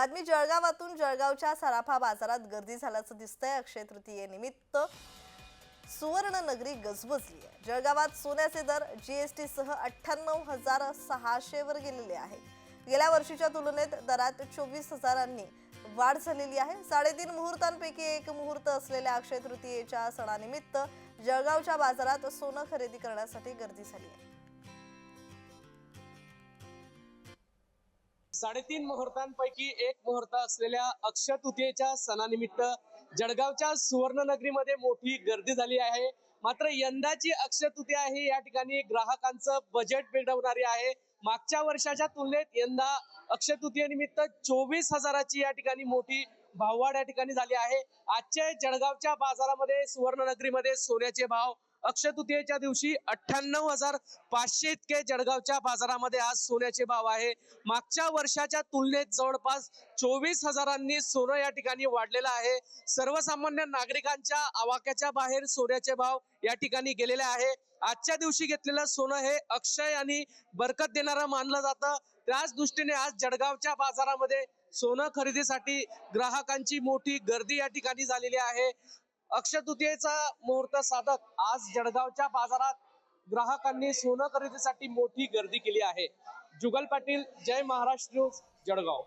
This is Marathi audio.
बातमी जळगावातून जळगावच्या सराफा बाजारात गर्दी झाल्याचं दिसतंय. अक्षय तृतीयेनिमित्त सुवर्णनगरी गजबजली आहे. जळगावात सोन्याचे दर जीएसटी सह अठ्ठ्याण्णव हजार सहाशेवर गेलेले आहे. गेल्या वर्षीच्या तुलनेत दरात चोवीस हजारांनी वाढ झालेली आहे. साडेतीन मुहूर्तांपैकी एक मुहूर्त असलेल्या अक्षय तृतीयेच्या सणानिमित्त जळगावच्या बाजारात सोनं खरेदी करण्यासाठी गर्दी झाली आहे. साडेतीन मुहूर्तांपैकी एक मुहूर्त असलेल्या अक्षय तृतीयेच्या सणानिमित्त जळगावच्या सुवर्णनगरीमध्ये मोठी गर्दी झाली आहे. मात्र यंदाची अक्षय तृतीया ही या ठिकाणी ग्राहकांचं बजेट बिघडवणारी आहे. मागच्या वर्षाच्या तुलनेत यंदा अक्षय तृतीयेनिमित्त चोवीस हजाराची या ठिकाणी मोठी भाववाढ या ठिकाणी झाली आहे. आजच्या जळगावच्या बाजारामध्ये सुवर्णनगरीमध्ये सोन्याचे भाव अक्षय तृतीयेच्या दिवशी अठ्ठ्याण्णव हजार पाचशे इतके जळगावच्या बाजारामध्ये आज सोन्याचे भाव आहे. मागच्या वर्षाच्या तुलनेत जवळपास चोवीस हजारांनी सोनं या ठिकाणी वाढलेलं आहे. सर्वसामान्य नागरिकांच्या आवाक्याच्या बाहेर सोन्याचे भाव या ठिकाणी गेलेले आहे. आजच्या दिवशी घेतलेलं सोनं हे अक्षय आणि बरकत देणारं मानलं जातं. त्याच दृष्टीने आज जळगावच्या बाजारामध्ये सोनं खरेदीसाठी ग्राहकांची मोठी गर्दी या ठिकाणी झालेली आहे. अक्षय तृतीयेचा मुहूर्त साधत आज जळगावच्या बाजारात ग्राहकांनी सोनं खरेदीसाठी मोठी गर्दी केली आहे. जुगल पाटील जय महाराष्ट्र न्यूज जळगाव.